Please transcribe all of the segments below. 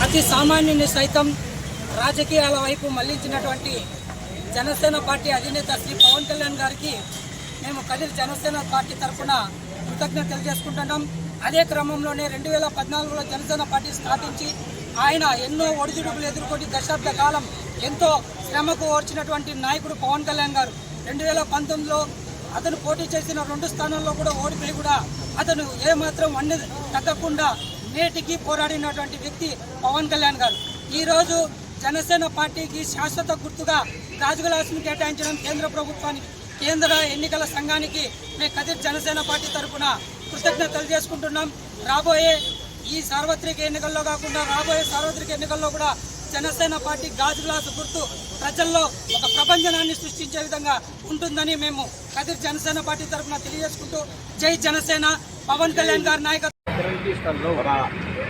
అతి సామాన్యుని సైతం రాజకీయాల వైపు మళ్ళించినటువంటి జనసేన పార్టీ అధినేత శ్రీ పవన్ కళ్యాణ్ గారికి మేము కదిరి జనసేన పార్టీ తరఫున కృతజ్ఞతలు చేసుకుంటున్నాం అదే క్రమంలోనే రెండు వేల పద్నాలుగులో జనసేన పార్టీ స్థాపించి ఆయన ఎన్నో ఒడిదుడుకులు ఎదుర్కొని దశాబ్ద కాలం ఎంతో శ్రమకు ఓర్చినటువంటి నాయకుడు పవన్ కళ్యాణ్ గారు. రెండు వేల పంతొమ్మిదిలో అతను పోటీ చేసిన రెండు స్థానాల్లో కూడా ఓడిపోయి కూడా అతను ఏమాత్రం అన్ని తగ్గకుండా నేటికి పోరాడినటువంటి వ్యక్తి పవన్ కళ్యాణ్ గారు. ఈరోజు జనసేన పార్టీకి శాశ్వత గుర్తుగా రాజుగలాసును కేటాయించడం కేంద్ర ప్రభుత్వానికి కేంద్ర ఎన్నికల సంఘానికి మేము కదిర్ జనసేన పార్టీ తరఫున కృతజ్ఞతలు తెలియజేసుకుంటున్నాం రాబోయే ఈ సార్వత్రిక ఎన్నికల్లో కాకుండా రాబోయే సార్వత్రిక ఎన్నికల్లో కూడా జనసేన పార్టీ గాజు గ్లాసు గుర్తు ప్రజల్లో ఒక ప్రపంచనాన్ని సృష్టించే విధంగా ఉంటుందని మేము కదిర్ జనసేన పార్టీ తరఫున తెలియజేసుకుంటూ జై జనసేన పవన్ కళ్యాణ్ గారి నాయకత్వంలో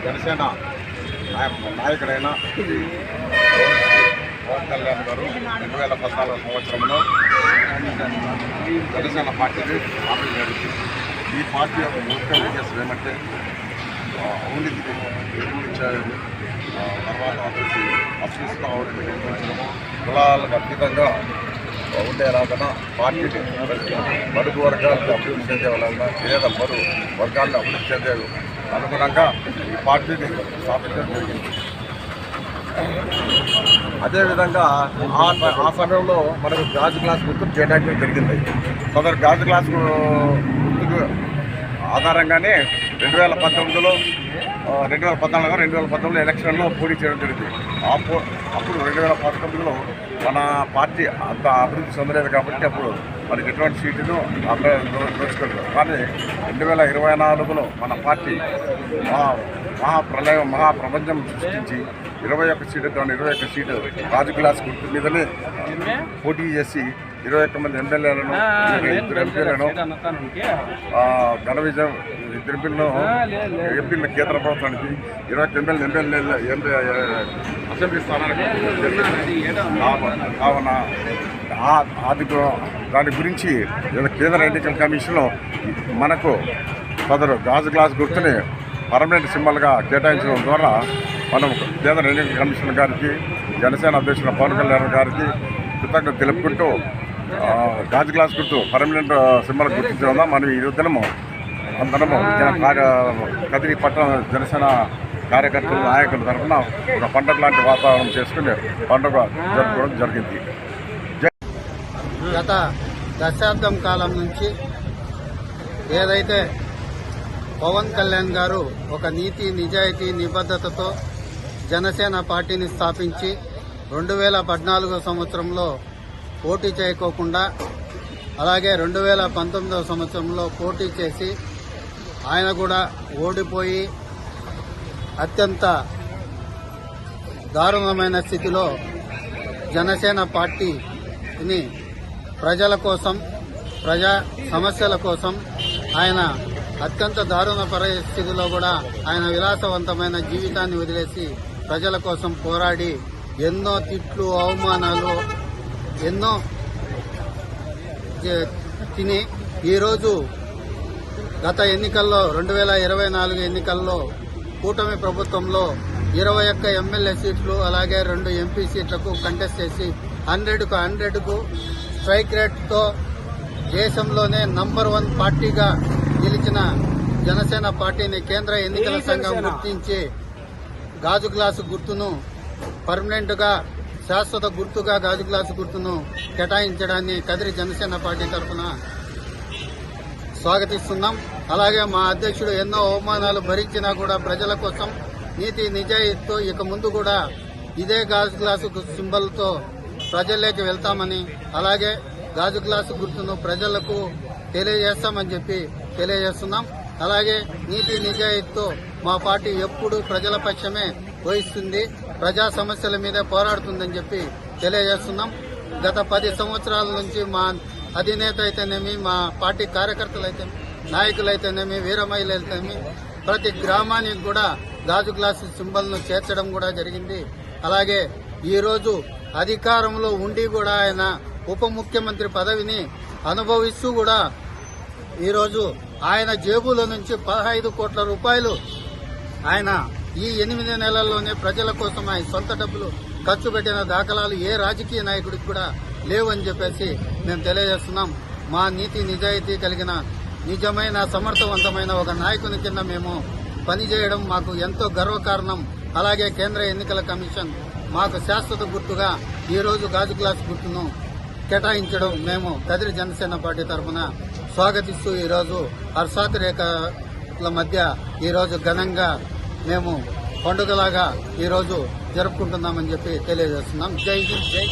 జనసేన నాయకుడైన పవన్ కళ్యాణ్ గారు రెండు వేల పద్నాలుగు సంవత్సరంలో జనసేన పార్టీని ఈ పార్టీ యొక్క ముఖ్య ఉద్దేశం ఏమంటే అవినీతి అవినీతికి నిర్మూలించాలని తర్వాత వచ్చేసి అస్మిస్తా కులాలకు అతీతంగా ఉండేలాగా పార్టీని బడుగు వర్గాలకు అభివృద్ధి చెందే వాళ్ళ పేద బరు వర్గాలను అభివృద్ధి చెందే అనుగుణంగా ఈ పార్టీని స్థాపించడం జరిగింది. అదేవిధంగా ఆ ఆ సమయంలో మనకు గాజు గ్లాస్ గుర్తు చేయడానికి జరిగింది. సదరు గాజు గ్లాస్ గుర్తుకు ఆధారంగానే రెండు వేల పంతొమ్మిదిలో రెండు వేల పద్నాలుగు రెండు వేల పంతొమ్మిదిలో ఎలక్షన్లో పోటీ చేయడం జరిగింది. ఆ అప్పుడు రెండు వేల పంతొమ్మిదిలో మన పార్టీ అంత అభివృద్ధి చెందలేదు కాబట్టి అప్పుడు మనకి ఎటువంటి సీటును అక్కడ దోచుకోలేదు కానీ రెండు వేల ఇరవై నాలుగులో మన పార్టీ మహా మహాప్రలయం మహాప్రపంచం సృష్టించి ఇరవై ఒక్క సీటు ఇరవై ఒక్క సీటు రాజు గ్లాస్ గుర్తు మీదనే పోటీ చేసి ఇరవై ఒక్క మంది ఎమ్మెల్యేలను ఇద్దరు ఎంపీలను ఘన విజయం ఇద్దరు ఎంపీలను ఎంపీలను కేంద్ర ప్రభుత్వానికి ఇరవై ఒక్క ఎమ్మెల్యే ఎమ్మెల్యే ఎంపీ అసెంబ్లీ స్థానానికి కావున- అది దాని గురించి కేంద్ర ఎన్నికల కమిషన్లో మనకు సదరు గాజు గ్లాస్ గుర్తుని పర్మనెంట్ సింబల్గా కేటాయించడం ద్వారా మనం కేంద్ర ఎన్నికల కమిషన్ గారికి జనసేన అధ్యక్షుడు పవన్ కళ్యాణ్ గారికి కృతజ్ఞత తెలుపుకుంటూ గాజు గ్లాస్ గుర్తు పర్మనెంట్ సింబల్ గుర్తించడం మనం ఈ దినము అందరము కార్య- కదిరి పట్టణ జనసేన కార్యకర్తల నాయకుల తరఫున ఒక పండుగ లాంటి వాతావరణం చేసుకుని పండుగ జరుపుకోవడం జరిగింది. గత దశాబ్దం కాలం నుంచి ఏదైతే పవన్ కళ్యాణ్ గారు ఒక నీతి నిజాయితీ నిబద్ధతతో జనసేన పార్టీని స్థాపించి రెండు వేల పద్నాలుగో సంవత్సరంలో పోటీ చేయకోకుండా అలాగే రెండు వేల పంతొమ్మిదవ సంవత్సరంలో పోటీ చేసి ఆయన కూడా ఓడిపోయి అత్యంత దారుణమైన స్థితిలో జనసేన పార్టీని ప్రజల కోసం ప్రజా సమస్యల కోసం ఆయన అత్యంత దారుణ పరిస్థితిలో కూడా ఆయన విలాసవంతమైన జీవితాన్ని వదిలేసి ప్రజల కోసం పోరాడి ఎన్నో తిట్లు అవమానాలు ఎన్నో తిని ఈరోజు గత ఎన్నికల్లో రెండు వేల ఇరవై నాలుగు ఎన్నికల్లో కూటమి ప్రభుత్వంలో ఇరవై ఒక్క ఎమ్మెల్యే సీట్లు అలాగే రెండు ఎంపీ సీట్లకు కంటెస్ట్ చేసి హండ్రెడ్కు హండ్రెడ్కు స్ట్రైక్ రేట్తో దేశంలోనే నంబర్ వన్ పార్టీగా నిలిచిన జనసేన పార్టీని కేంద్ర ఎన్నికల సంఘం గుర్తించి గాజు గ్లాసు గుర్తును పర్మనెంట్గా శాశ్వత గుర్తుగా గాజు గ్లాసు గుర్తును కేటాయించడాన్ని కదిరి జనసేన పార్టీ తరఫున స్వాగతిస్తున్నాం. అలాగే మా అధ్యక్షుడు ఎన్నో అవమానాలు భరించినా కూడా ప్రజల కోసం నీతి నిజాయితీతో ఇక ముందు కూడా ఇదే గాజు గ్లాసు సింబల్తో ప్రజల్లోకి వెళ్తామని అలాగే గాజు గ్లాసు గుర్తును ప్రజలకు తెలియజేస్తామని చెప్పి తెలియజేస్తున్నాం. అలాగే నీతి నిజాయితీతో మా పార్టీ ఎప్పుడు ప్రజల పక్షమే వహిస్తుంది. ప్రజా సమస్యల మీద పోరాడుతుందని చెప్పి తెలియజేస్తున్నాం. గత పది సంవత్సరాల నుంచి మా అధినేత అయితేనేమి మా పార్టీ కార్యకర్తలు అయితే నాయకులైతేనేమి వీర మహిళలైతేనేమి ప్రతి గ్రామానికి కూడా గాజు గ్లాసు సింబల్ను చేర్చడం కూడా జరిగింది. అలాగే ఈరోజు అధికారంలో ఉండి కూడా ఆయన ఉప ముఖ్యమంత్రి పదవిని అనుభవిస్తూ కూడా ఈరోజు ఆయన జేబులో నుంచి పదహైదు కోట్ల రూపాయలు ఆయన ఈ ఎనిమిది నెలల్లోనే ప్రజల కోసమై సొంత డబ్బులు ఖర్చు పెట్టిన దాఖలాలు ఏ రాజకీయ నాయకుడికి కూడా లేవని చెప్పేసి మేము తెలియజేస్తున్నాం. మా నీతి నిజాయితీ కలిగిన నిజమైన సమర్థవంతమైన ఒక నాయకుని కింద మేము పనిచేయడం మాకు ఎంతో గర్వకారణం. అలాగే కేంద్ర ఎన్నికల కమిషన్ మాకు శాశ్వత గుర్తుగా ఈరోజు గాజు గ్లాస్ గుర్తును కేటాయించడం మేము కదిరి జనసేన పార్టీ తరఫున స్వాగతిస్తూ ఈరోజు హర్షాతిరేఖల మధ్య ఈరోజు ఘనంగా మేము పండుగలాగా ఈరోజు జరుపుకుంటున్నామని చెప్పి తెలియజేస్తున్నాం. జై హింద్. జై